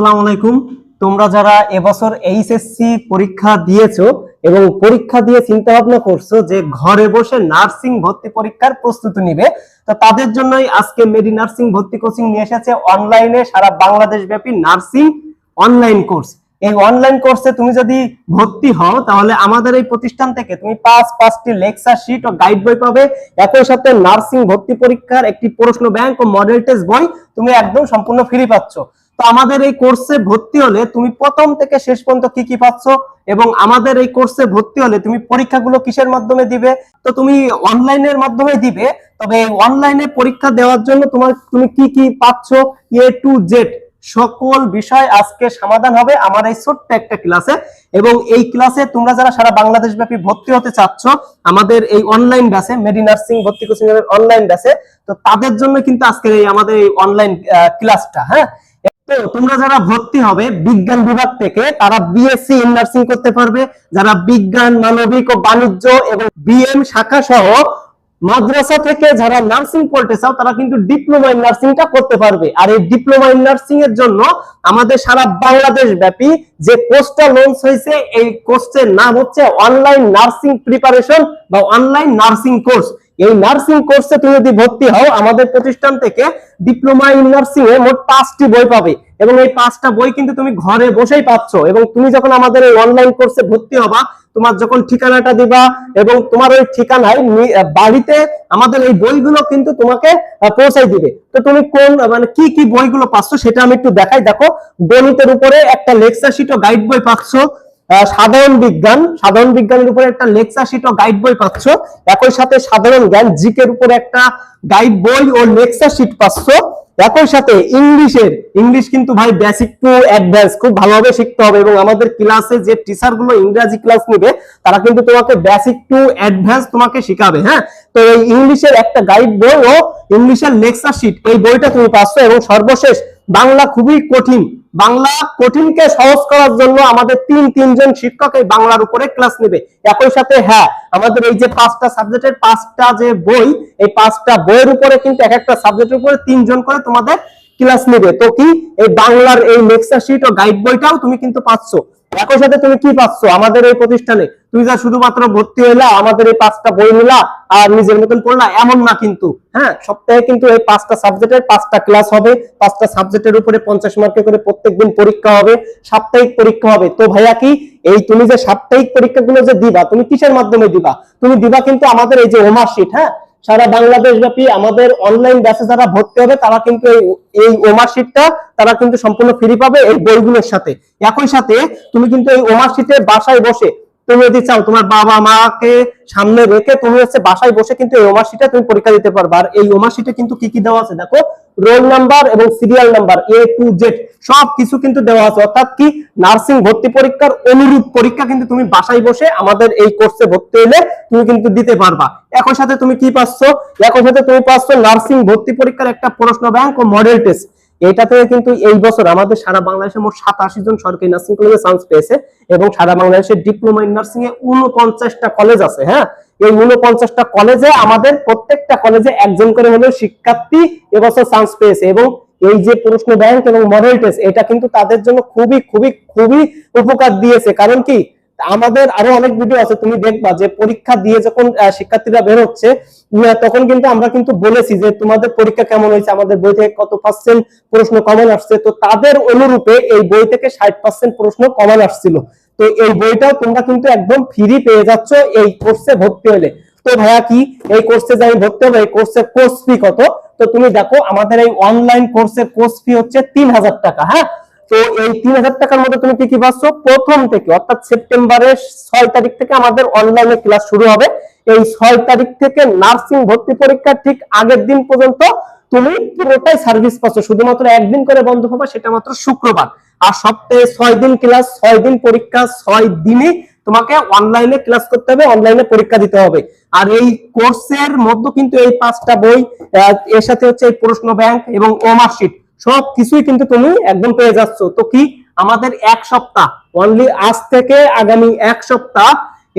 আসসালামু আলাইকুম। তোমরা যারা এবছর এইচএসসি পরীক্ষা দিয়েছ এবং পরীক্ষা দিয়ে চিন্তা ভাবনা করছ যে ঘরে বসে নার্সিং ভর্তি পরীক্ষার প্রস্তুতি নিবে, তো তাদের জন্যই আজকে মেডি নার্সিং ভর্তি কোচিং নিয়ে এসেছে। অনলাইনে সারা বাংলাদেশ ব্যাপী নার্সিং অনলাইন কোর্স এই অনলাইন কোর্সে তুমি যদি ভর্তি হও, তাহলে আমাদের এই প্রতিষ্ঠান থেকে তুমি পাঁচ, পাঁচটি লেকচার শিট ও গাইড বই পাবে। একই সাথে নার্সিং ভর্তি পরীক্ষার একটি প্রশ্ন ব্যাংক ও মডেল টেস্ট বই তুমি একদম সম্পূর্ণ ফ্রি পাচ্ছ। তো আমাদের এই কোর্সে ভর্তি হলে তুমি প্রথম থেকে শেষ পর্যন্ত কি কি পাচ্ছ? এবং আমাদের এই কোর্সে ভর্তি হলে তুমি পরীক্ষাগুলো কিসের মাধ্যমে দিবে? তো তুমি অনলাইনের মাধ্যমে দিবে, তবে অনলাইনে পরীক্ষা দেওয়ার জন্য তোমার তুমি কি কি পাচ্ছ? এ টু জেড সকল বিষয় আজকে সমাধান হবে আমার এই ছোট্ট একটা ক্লাসে এবং এই ক্লাসে তোমরা যারা সারা বাংলাদেশ ব্যাপী ভর্তি হতে চাচ্ছ, আমাদের এই অনলাইন ব্যাচে মেডি নার্সিং ভর্তি কোচিং অনলাইন ব্যাচে তো তাদের জন্য কিন্তু আজকের এই আমাদের এই অনলাইন ক্লাসটা হ্যাঁ? তোমরা যারা ভর্তি হবে, বিজ্ঞান বিভাগ থেকে তারা বিএসসি ইন নার্সিং করতে পারবে। যারা বিজ্ঞান, মানবিক ও বাণিজ্য এবং বিএম শাখা সহ মাদ্রাসা থেকে যারা নার্সিং পড়তে চাও, তারা কিন্তু ডিপ্লোমা ইন নার্সিংটা করতে পারবে। আর এই ডিপ্লোমা ইন নার্সিং এর জন্য আমাদের সারা বাংলাদেশ ব্যাপী যে কোর্সটা লঞ্চ হয়েছে, এই কোর্সের নাম হচ্ছে অনলাইন নার্সিং প্রিপারেশন বা অনলাইন নার্সিং কোর্স এই নার্সিং কোর্সে তুমি যদি ভর্তি হও, আমাদের প্রতিষ্ঠান থেকে ডিপ্লোমা ইন নার্সিং এ মোট পাঁচটি বই পাবে। এবং এই পাঁচটা বই কিন্তু তুমি ঘরে বসেই পাচ্ছ। এবং তুমি যখন আমাদের এই অনলাইন কোর্সে ভর্তি হবা, তোমার যখন ঠিকানাটা দিবা এবং তোমার ওই ঠিকানায় বাড়িতে আমাদের এই বইগুলো কিন্তু তোমাকে পৌঁছাই দিবে। তো তুমি কোন মানে কি কি বইগুলো পাচ্ছ সেটা আমি একটু দেখাই। দেখো, গণিতের উপরে একটা লেকচার শিট ও গাইড বই পাচ্ছ। সাধারণ বিজ্ঞান, সাধারণ বিজ্ঞানের উপরে একটা লেকচার শিট ও গাইড বই পাচ্ছ। একই সাথে সাধারণ জ্ঞান, জিকের উপরে একটা গাইড বই ও লেকচার শিট পাচ্ছ। একই সাথে ইংলিশের, ইংলিশ কিন্তু ভাই বেসিক টু অ্যাডভান্স খুব ভালোভাবে শিখতে হবে এবং আমাদের ক্লাসে যে টিচারগুলো ইংরেজি ক্লাস নেবে, তারা কিন্তু তোমাকে বেসিক টু অ্যাডভান্স তোমাকে শিখাবে হ্যাঁ? তো এই ইংলিশের একটা গাইড বই ও ইংলিশের লেকচার শিট এই বইটা তুমি পাচ্ছ এবং সর্বশেষ বাংলা খুবই কঠিন। বাংলা কঠিনকে সহজ করার জন্য আমাদের তিন, তিনজন শিক্ষক এই বাংলার উপরে ক্লাস নেবে। একই সাথে হ্যাঁ আমাদের এই যে পাঁচটা সাবজেক্টের পাঁচটা যে বই, এই পাঁচটা বইয়ের উপরে কিন্তু এক একটা সাবজেক্টের উপরে তিনজন করে তোমাদের ক্লাস নেবে। তো কি? এই বাংলার এই লেকচার শিট ও গাইড বইটাও তুমি কিন্তু পাচ্ছ। একই সাথে তুমি কি পাচ্ছ? আমাদের এই প্রতিষ্ঠানে তুমি যা শুধুমাত্র ভর্তি হইলা, আমাদের এই পাঁচটা বই নিলা আর নিজের মতন পড়লা এমন না কিন্তু হ্যাঁ? সপ্তাহে কিন্তু এই পাঁচটা সাবজেক্টের পাঁচটা ক্লাস হবে, পাঁচটা সাবজেক্টের উপরে পঞ্চাশ মার্কে করে প্রত্যেকদিন পরীক্ষা হবে, সাপ্তাহিক পরীক্ষা হবে। তো ভাইয়া কি, এই তুমি যে সাপ্তাহিক পরীক্ষাগুলো যে দিবা, তুমি কিসের মাধ্যমে দিবা? তুমি দিবা কিন্তু আমাদের এই যে ওমার শিট হ্যাঁ? সারা বাংলাদেশ ব্যাপী আমাদের অনলাইন ব্যাচে যারা ভর্তি হবে, তারা কিন্তু এই ওমারশিটটা ওমার শিটটা তারা কিন্তু সম্পূর্ণ ফ্রি পাবে এই বইগুলোর সাথে। একই সাথে তুমি কিন্তু এই ওমারশিটে বাসায় বসে তুমি যদি চাও তোমার বাবা মাকে সামনে রেখে তুমি হচ্ছে বাসায় বসে কিন্তু এই ওমার তুমি পরীক্ষা দিতে পারবে। আর এই ওমারশিটে কিন্তু কি কি দেওয়া আছে? দেখো রোল নাম্বার এবং serial number A to Z সব কিছু কিন্তু দেওয়া আছে। অর্থাৎ কি? নার্সিং ভর্তি পরীক্ষার অনুরূপ পরীক্ষা কিন্তু তুমি বাসায় বসে আমাদের এই কোর্সে ভর্তি হলে তুমি কিন্তু দিতে পারবা। একই সাথে তুমি কি পাচ্ছ? একই সাথে তুমি পাচ্ছ নার্সিং ভর্তি পরীক্ষার একটা প্রশ্ন ব্যাংক ও মডেল টেস্ট। এটাতে কিন্তু এই বছর আমাদের সারা বাংলাদেশে মোট সাতাশি জন সরকারি নার্সিং কলেজে চান্স পেয়েছে এবং সারা বাংলাদেশে ডিপ্লোমা ইন নার্সিং এ উনপঞ্চাশটা কলেজ আছে হ্যাঁ? এই উনপঞ্চাশটা কলেজে আমাদের প্রত্যেকটা কলেজে একজন করে হলেও শিক্ষার্থী এবছর চান্স পেয়েছে এবং এই যে প্রশ্ন ব্যাংক এবং মডেল টেস্ট এটা কিন্তু তাদের জন্য খুবই খুবই খুবই উপকার দিয়েছে। কারণ কি? আমাদের আরও অনেক ভিডিও আছে, তুমি দেখবা যে পরীক্ষা দিয়ে যখন শিক্ষার্থীরা বের হচ্ছে তখন কিন্তু আমরা কিন্তু বলেছি যে তোমাদের পরীক্ষা কেমন হয়েছে, আমাদের বই থেকে কত পার্সেন্ট প্রশ্ন কমন আসছে। তো তাদের অনুরূপে এই বই থেকে ষাট পার্সেন্ট প্রশ্ন কমন আসছিল। তো এই বইটাও তোমরা কিন্তু একদম ফ্রি পেয়ে যাচ্ছ এই কোর্সে ভর্তি হলে। তো ভাইয়া কি, এই কোর্সে যে আমি ভর্তি হব, এই কোর্সের কোর্স ফি কত? তো তুমি দেখো, আমাদের এই অনলাইন কোর্সের কোর্স ফি হচ্ছে তিন হাজার টাকা হ্যাঁ? তো এই তিন হাজার টাকার মধ্যে তুমি কি কি পাচ্ছ? প্রথম থেকে, অর্থাৎ সেপ্টেম্বরের ছয় তারিখ থেকে আমাদের অনলাইনে ক্লাস শুরু হবে। এই ছয় তারিখ থেকে নার্সিং ভর্তি পরীক্ষার ঠিক আগের দিন পর্যন্ত তুমি পুরোটাই সার্ভিস পাচ্ছ। শুধুমাত্র একদিন করে বন্ধ হবে, সেটা মাত্র শুক্রবার। আর সপ্তাহে ছয় দিন ক্লাস ছয় দিন পরীক্ষা, ছয় দিনে তোমাকে অনলাইনে ক্লাস করতে হবে অনলাইনে পরীক্ষা দিতে হবে। আর এই কোর্সের মধ্যে কিন্তু এই পাঁচটা বই এর সাথে হচ্ছে এই প্রশ্ন ব্যাংক এবং ওমার শিট সব কিছুই কিন্তু তুমি একদম পেয়ে যাচ্ছ। তো কি? আমাদের এক সপ্তাহ অনলি আজ থেকে আগামী এক সপ্তাহ,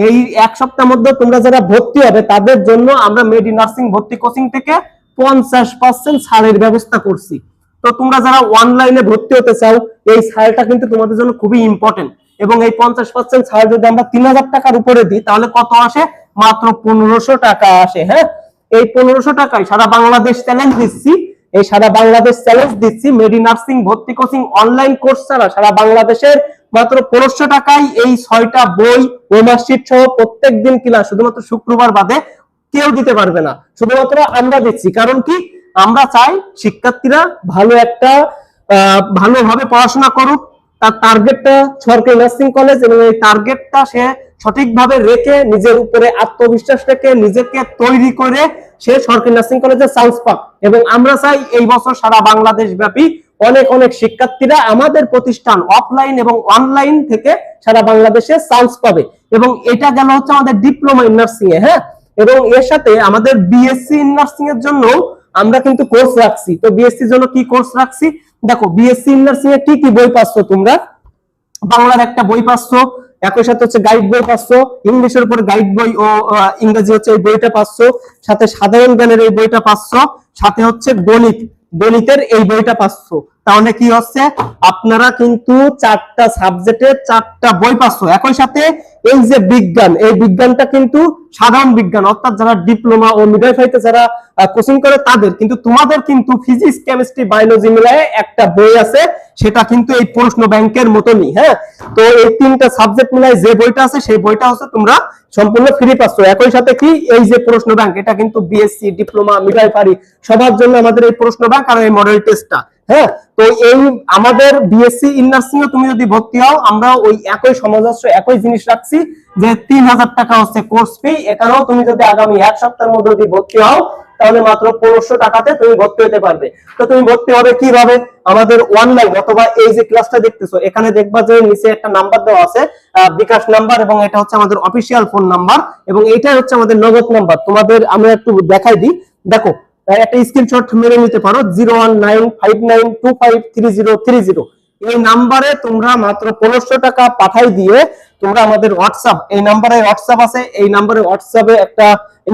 এই এক সপ্তাহের মধ্যে তোমরা যারা ভর্তি হবে, তাদের জন্য আমরা মেডি নার্সিং ভর্তি কোচিং থেকে পঞ্চাশ পার্সেন্ট ছাড়ের ব্যবস্থা করছি। তো তোমরা যারা অনলাইনে ভর্তি হতে চাও, এই ছাড়টা কিন্তু তোমাদের জন্য খুবই ইম্পর্টেন্ট এবং এই পঞ্চাশ পার্সেন্ট ছাড় যদি আমরা তিন হাজার টাকার উপরে দিই, তাহলে কত আসে? মাত্র পনেরোশো টাকা আসে হ্যাঁ? এই পনেরোশো টাকায় সারা বাংলাদেশ চ্যালেঞ্জ দিচ্ছি। এই সারা বাংলাদেশ চ্যালেঞ্জ দিচ্ছি। মেডি নার্সিং ভর্তি কোচিং অনলাইন কোর্স ছাড়া সারা বাংলাদেশের মাত্র পনেরোশো টাকায় এই ছয়টা বই ওয়েমার্কশিট সহ প্রত্যেক দিন ক্লাস শুধুমাত্র শুক্রবার বাদে কেউ দিতে পারবে না। শুধুমাত্র আমরা দিচ্ছি। কারণ কি? আমরা চাই শিক্ষার্থীরা ভালো একটা ভালোভাবে পড়াশোনা করুক। তার টার্গেটটা সরকারি নার্সিং কলেজ এবং এই টার্গেটটা সে সঠিকভাবে রেখে নিজের উপরে আত্মবিশ্বাস রেখে নিজেকে তৈরি করে সে সরকারি নার্সিং কলেজে চান্স পাক। এবং আমরা চাই এই বছর সারা বাংলাদেশ ব্যাপী অনেক অনেক শিক্ষার্থীরা আমাদের প্রতিষ্ঠান অফলাইন এবং অনলাইন থেকে সারা বাংলাদেশে চান্স পাবে। এবং এটা গেল হচ্ছে আমাদের ডিপ্লোমা ইন নার্সিং এ হ্যাঁ? এবং এর সাথে আমাদের বিএসসি ইন নার্সিং এর জন্য আমরা কিন্তু কোর্স রাখছি। তো বিএসসি জন্য কি কোর্স রাখছি? দেখো বিএসসি ইন নার্সিং এ কি কি বই পাচ্ছ তোমরা? বাংলার একটা বই পাচ্ছ, একই সাথে হচ্ছে গাইড বই পাচ্ছ, ইংলিশের উপর গাইড বই ও ইংরেজি হচ্ছে এই বইটা পাচ্ছ, সাথে সাধারণ জ্ঞানের এই বইটা পাচ্ছ, সাথে হচ্ছে গণিত, গণিতের এই বইটা পাচ্ছ। তাহলে কি হচ্ছে? আপনারা কিন্তু চারটা সাবজেক্টের চারটা বই পাচ্ছ। একই সাথে এই যে বিজ্ঞান, এই বিজ্ঞানটা কিন্তু সাধারণ বিজ্ঞান, অর্থাৎ যারা ডিপ্লোমা ও মিডওয়াইফাইতে যারা কোচিং করে তাদের, কিন্তু তোমাদের কিন্তু ফিজিক্স কেমিস্ট্রি বায়োলজি মিলায়ে একটা বই আছে, সেটা কিন্তু এই প্রশ্ন ব্যাংকের মতনই হ্যাঁ? তো এই তিনটা সাবজেক্ট মিলায় যে বইটা আছে, সেই বইটা হচ্ছে তোমরা সম্পূর্ণ ফ্রি পাচ্ছ। একই সাথে কি এই যে প্রশ্ন ব্যাংক, এটা কিন্তু বিএসসি ডিপ্লোমা মিডওয়াইফারি সবার জন্য আমাদের এই প্রশ্ন ব্যাংক আর এই মডেল টেস্টটা হ্যাঁ? তো এই আমাদের বিএসসি ইন নার্সিং এ তুমি যদি ভর্তি হও, আমরা ওই একই সমাজস্য একই জিনিস রাখছি যে তিন হাজার টাকা হচ্ছে কোর্স ফি এখানেও তুমি যদি আগামী এক সপ্তাহের মধ্যে যদি ভর্তি হও, তাহলে মাত্র পনেরোশো টাকাতে তুমি ভর্তি হতে পারবে। তো তুমি ভর্তি হবে কীভাবে? আমাদের অনলাইন অথবা এই যে ক্লাসটা দেখতেছো, এখানে দেখবা যে নিচে একটা নাম্বার দেওয়া আছে বিকাশ নাম্বার এবং এটা হচ্ছে আমাদের অফিসিয়াল ফোন নাম্বার এবং এইটাই হচ্ছে আমাদের নগদ নাম্বার তোমাদের আমরা একটু দেখাই দিই। দেখো আহ, একটা স্ক্রিনশট মেরে নিতে পারো zero one nine five nine two five three zero three zero এই নাম্বারে তোমরা মাত্র পনেরোশো টাকা পাঠাই দিয়ে তোমরা আমাদের হোয়াটসঅ্যাপ এই নাম্বারে হোয়াটসঅ্যাপ আছে এই নাম্বারে হোয়াটসঅ্যাপে একটা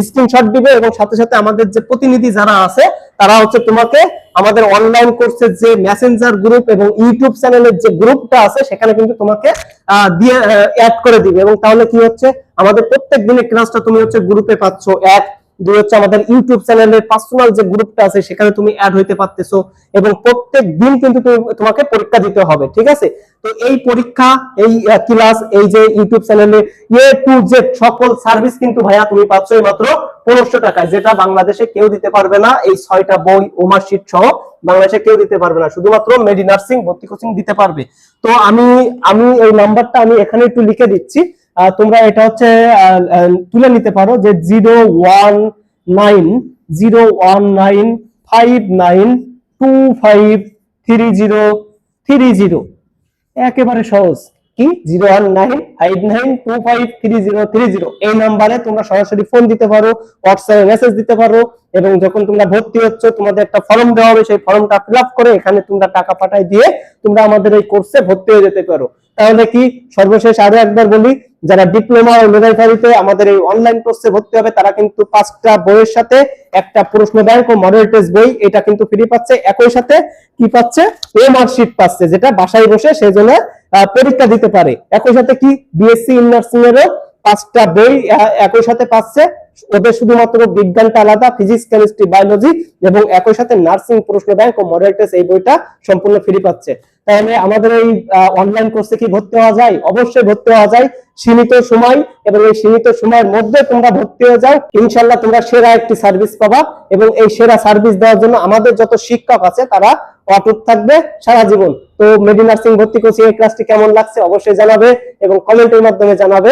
স্ক্রিনশট দিবে এবং সাথে সাথে আমাদের যে প্রতিনিধি যারা আছে তারা হচ্ছে তোমাকে আমাদের অনলাইন কোর্সের যে মেসেঞ্জার গ্রুপ এবং ইউটিউব চ্যানেলের যে গ্রুপটা আছে সেখানে কিন্তু তোমাকে দিয়ে অ্যাড করে দিবে। এবং তাহলে কি হচ্ছে? আমাদের প্রত্যেক দিনের ক্লাসটা তুমি হচ্ছে গ্রুপে পাচ্ছ এক। দুই হচ্ছে আমাদের ইউটিউব চ্যানেলের পার্সোনাল যে গ্রুপটা আছে, সেখানে তুমি অ্যাড হইতে পারতেছো এবং প্রত্যেক দিন কিন্তু তুমি- তোমাকে পরীক্ষা দিতে হবে, ঠিক আছে? তো এই পরীক্ষা, এই ক্লাস এই যে ইউটিউব চ্যানেলে এ টু সকল সার্ভিস কিন্তু ভাইয়া তুমি পাচ্ছ মাত্র পনেরোশো টাকায়, যেটা বাংলাদেশে কেউ দিতে পারবে না। এই ছয়টা বই ওমার শিট সহ বাংলাদেশে কেউ দিতে পারবে না, শুধুমাত্র মেডি নার্সিং ভর্তি কোচিং দিতে পারবে। তো আমি আমি এই নাম্বারটা আমি এখানে একটু লিখে দিচ্ছি। তোমরা এটা হচ্ছে তুলে নিতে পারো যে zero one nine, zero one nine, five nine, two five three zero three zero. একেবারে সহজ। কি? Zero one nine, five nine, two five three zero three zero. এই নাম্বারে তোমরা সরাসরি ফোন দিতে পারো, হোয়াটসঅ্যাপে মেসেজ দিতে পারো, এবং যখন তোমরা ভর্তি হচ্ছ, তোমাদের একটা ফর্ম দেওয়া হবে, সেই ফর্মটা ফিল করে এখানে তোমরা টাকা পাঠাই দিয়ে তোমরা আমাদের এই কোর্সে ভর্তি হয়ে যেতে পারো। তাহলে কি সর্বশেষ আরও একবার বলি, যারা ডিপ্লোমা ও মিডওয়াইফারিতে আমাদের এই অনলাইন কোর্সে ভর্তি হবে, তারা কিন্তু পাঁচটা বইয়ের সাথে একটা প্রশ্ন ব্যাংক ও মডেল টেস্ট বই, এটা কিন্তু ফ্রি পাচ্ছে, একই সাথে কি পাচ্ছে? এ মার্কশিট পাচ্ছে, যেটা বাসায় বসে সেজন্য পরীক্ষা দিতে পারে। একই সাথে কি? বিএসসি ইন নার্সিং এরও পাঁচটা বই একই সাথে পাচ্ছে। ওদের শুধুমাত্র বিজ্ঞানটা আলাদা ফিজিক্স কেমিস্ট্রি বায়োলজি এবং একই সাথে নার্সিং প্রশ্ন ব্যাংক ও মডেল টেস্ট এই বইটা সম্পূর্ণ ফ্রি পাচ্ছে। তাহলে আমাদের এই অনলাইন কোর্সে কি ভর্তি হওয়া যায়? অবশ্যই ভর্তি হওয়া যায়। সীমিত সময় এবং এই সীমিত সময়ের মধ্যে তোমরা ভর্তি হয়ে যাও। ইনশাল্লাহ তোমরা সেরা একটি সার্ভিস পাবা এবং এই সেরা সার্ভিস দেওয়ার জন্য আমাদের যত শিক্ষক আছে তারা অটুট থাকবে সারা জীবন। তো মেডি নার্সিং ভর্তি কোচিং এই ক্লাসটি কেমন লাগছে অবশ্যই জানাবে এবং কমেন্টের মাধ্যমে জানাবে।